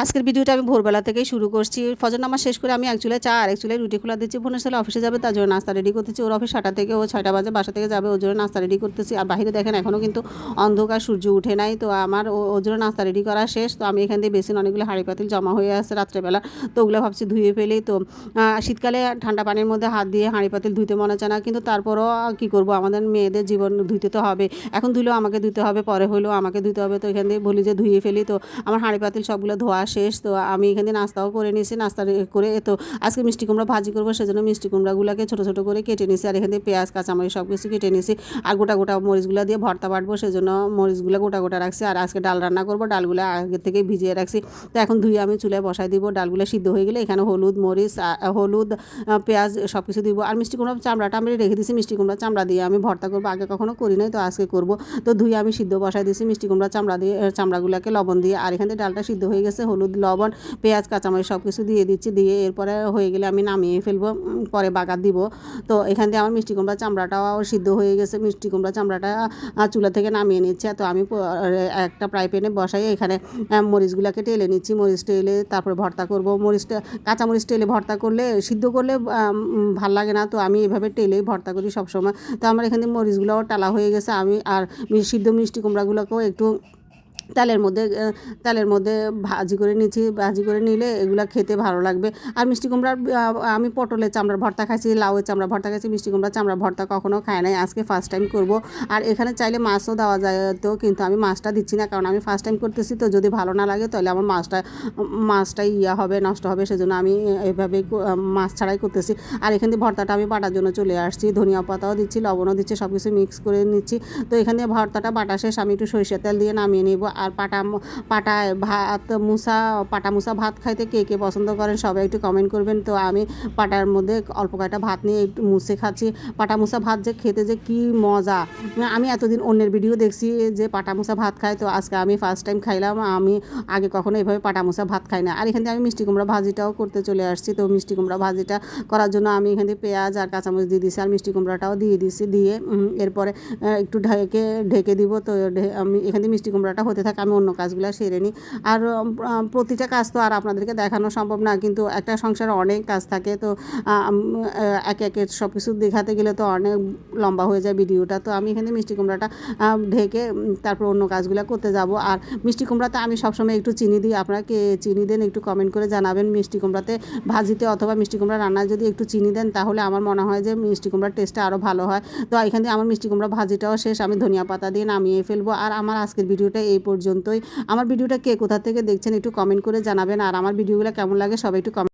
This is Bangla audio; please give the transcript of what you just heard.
আজকের ভিডিওটা আমি ভোরবেলা থেকেই শুরু করছি। ফজর নামাজ শেষ করে আমি এক চুলে চা আর এক চুলে রুটি খোলা দিচ্ছি। বোনের ছেলে অফিসে যাবে, তার জন্য নাস্তা রেডি করতেছি। ওর অফিস সাতটা থেকে ও ছয়টা বাজে, বাসা থেকে যাবে, ওর জন্য নাস্তা রেডি করতেছি। আর বাইরে দেখেন এখনও কিন্তু অন্ধকার, সূর্য উঠে নাই। তো আমার ও- জন্য নাস্তা রেডি করা শেষ। তো আমি এখান দিয়ে বেসিন অনেকগুলো হাঁড়ি পাতিল জমা হয়ে আছে রাত্রেবেলা। তো ওগুলো ভাবছি ধুয়ে ফেলি। তো শীতকালে ঠান্ডা পানির মধ্যে হাত দিয়ে হাঁড়ি পাতিল ধুইতে মনে চায় না। কিন্তু তারপরও কী করব? আমাদের মেয়েদের জীবন ধুইতে তো হবে। এখন ধুলেও আমাকে ধুতে হবে, পরে হলেও আমাকে ধুতে হবে। তো এখান দিয়ে বলি যে ধুয়ে ফেলি। তো আমার হাঁড়ি পাতিল সবগুলো ধোয়া শেষ, তো আমি এখান নাস্তাও করে নিয়েছি, নাস্তা করে তো আজকে মিষ্টি কুমড়া ভাজি করব, সেজন্য মিষ্টি কুমড়াগুলোকে ছোটো ছোটো করে কেটে নিয়েছি, আর এখান দিয়ে পেঁয়াজ, কাঁচামরিচ সব কিছু কেটে নিয়েছি, আর গোটা গোটা মরিচগুলো দিয়ে ভর্তা বাটবো, সেজন্য মরিচগুলো গোটা গোটা রাখছি, আর আজকে ডাল রান্না করব, ডালগুলো আগে থেকে ভিজিয়ে রাখছি, তো এখন ধুয়ে আমি চুলায় বসাই দিব, ডালগুলো সিদ্ধ হয়ে গেলে এখানে হলুদ, মরিচ হলুদ পেঁয়াজ সব কিছু দিব, আর মিষ্টি কুমড়া চামড়াটা আমি রেখে দিয়েছি, মিষ্টি কুমড়া চামড়া দিয়ে আমি ভর্তা করব, আগে কখনো করি নাই, তো আজকে করব, তো ধুয়ে আমি সিদ্ধ বসাই দিয়েছি, মিষ্টি কুমড়া চামড়া দিয়ে, চামড়াগুলোকে লবণ দিয়ে, আর এখানে ডালটা সিদ্ধ হয়ে গেছে হলুদ, লবণ, পেঁয়াজ, কাঁচামরিচ সব কিছু দিয়ে দিচ্ছি। দিয়ে এরপরে হয়ে গেলে আমি নামিয়ে ফেলব পরে বাগার দিব। তো এখান দিয়ে আমার মিষ্টি কুমড়া চামড়াটাও সিদ্ধ হয়ে গেছে। মিষ্টি কুমড়া চামড়াটা চুলা থেকে নামিয়ে নিচ্ছে। তো আমি একটা ফ্রাই প্যানে বসাই। এখানে মরিচগুলোকে টেলে নিচ্ছি। মরিচ টেলে তারপরে ভর্তা করব। মরিচটা কাঁচামরিচ টেলে ভর্তা করলে, সিদ্ধ করলে ভালো লাগে না। তো আমি এভাবে টেলেই ভর্তা করি সবসময়। তো আমার এখানে মরিচগুলোও টালা হয়ে গেছে। আমি আর সিদ্ধ মিষ্টি কুমড়াগুলোকেও একটু তেলের মধ্যে তেলের মধ্যে ভাজি করে নিচ্ছি ভাজি করে নিলে এগুলো খেতে ভালো লাগবে। আর মিষ্টি কুমড়ার আমি পটলের চামড়ার ভর্তা খাইছি, লাউয়ের চামড়া ভর্তা খাইছি। মিষ্টি কুমড়ার চামড়ার ভর্তা কখনো খায় নাই। আজকে ফার্স্ট টাইম করব। আর এখানে চাইলে মাছও দেওয়া যায় তো, কিন্তু আমি মাছটা দিচ্ছি না, কারণ আমি ফার্স্ট টাইম করতেছি। তো যদি ভালো না লাগে, তাহলে আমার মাছটা মাছটা ইয়া হবে, নষ্ট হবে, সেজন্য আমি এভাবে মাছ ছাড়াই করতেছি। আর এখান দিয়ে ভর্তাটা আমি বাটার জন্য চলে আসছি। ধনিয়া পাতাও দিচ্ছি, লবণও দিচ্ছি সব কিছু মিক্স করে নিচ্ছি। তো এখান এখানে ভর্তাটা বাটা শেষ। আমি একটু সরিষার তেল দিয়ে নামিয়ে নেব। আর পাটা পাটায় ভাত মুসা, পাটা মুসা ভাত খাইতে কে কে পছন্দ করেন সবাই একটু কমেন্ট করবেন। তো আমি পাটার মধ্যে অল্প কয়েকটা ভাত নিয়ে একটু মুছে খাচ্ছি। পাটা মুসা ভাত যে খেতে যে কি মজা। আমি এতদিন অন্যের ভিডিও দেখছি যে পাটা মুসা ভাত খায়। তো আজকে আমি ফার্স্ট টাইম খাইলাম। আমি আগে কখনো এভাবে পাটা মুসা ভাত খাই না। আর এখান থেকে আমি মিষ্টি কুমড়া ভাজিটাও করতে চলে আসছি। তো মিষ্টি কুমড়া ভাজিটা করার জন্য আমি এখান থেকে পেঁয়াজ আর কাঁচামরিচ দিয়ে দিয়েছি আর মিষ্টি কুমড়াটাও দিয়ে দিয়েছি দিয়ে এরপরে একটু ঢেকে ঢেকে দিব। তো আমি এখান থেকে মিষ্টি কুমড়াটা হতে থাকে আমি অন্য কাজগুলো সেরে নিই। আর প্রতিটা কাজ তো আর আপনাদেরকে দেখানো সম্ভব না, কিন্তু একটা সংসারে অনেক কাজ থাকে, তো একে একে সব কিছু দেখাতে গেলে তো অনেক লম্বা হয়ে যায় ভিডিওটা। তো আমি এখানে মিষ্টি কুমড়াটা ঢেকে তারপর অন্য কাজগুলো করতে যাব। আর মিষ্টি কুমড়াতে আমি সবসময় একটু চিনি দিই। আপনারা কে চিনি দেন একটু কমেন্ট করে জানাবেন মিষ্টি কুমড়াতে ভাজিতে অথবা মিষ্টি কুমড়া রান্নায় যদি একটু চিনি দেন, তাহলে আমার মনে হয় যে মিষ্টি কুমড়ার টেস্টটা আরও ভালো হয়। তো এখান থেকে আমার মিষ্টি কুমড়া ভাজিটাও শেষ, আমি ধনিয়া পাতা দিয়ে নামিয়ে ফেলব। আর আমার আজকের ভিডিওটা এই পর্যন্তই। আমার ভিডিওটা কে কোথা থেকে দেখছেন একটু কমেন্ট করে জানাবেন। আর আমার ভিডিওগুলো কেমন লাগে সবাই একটু কমেন্ট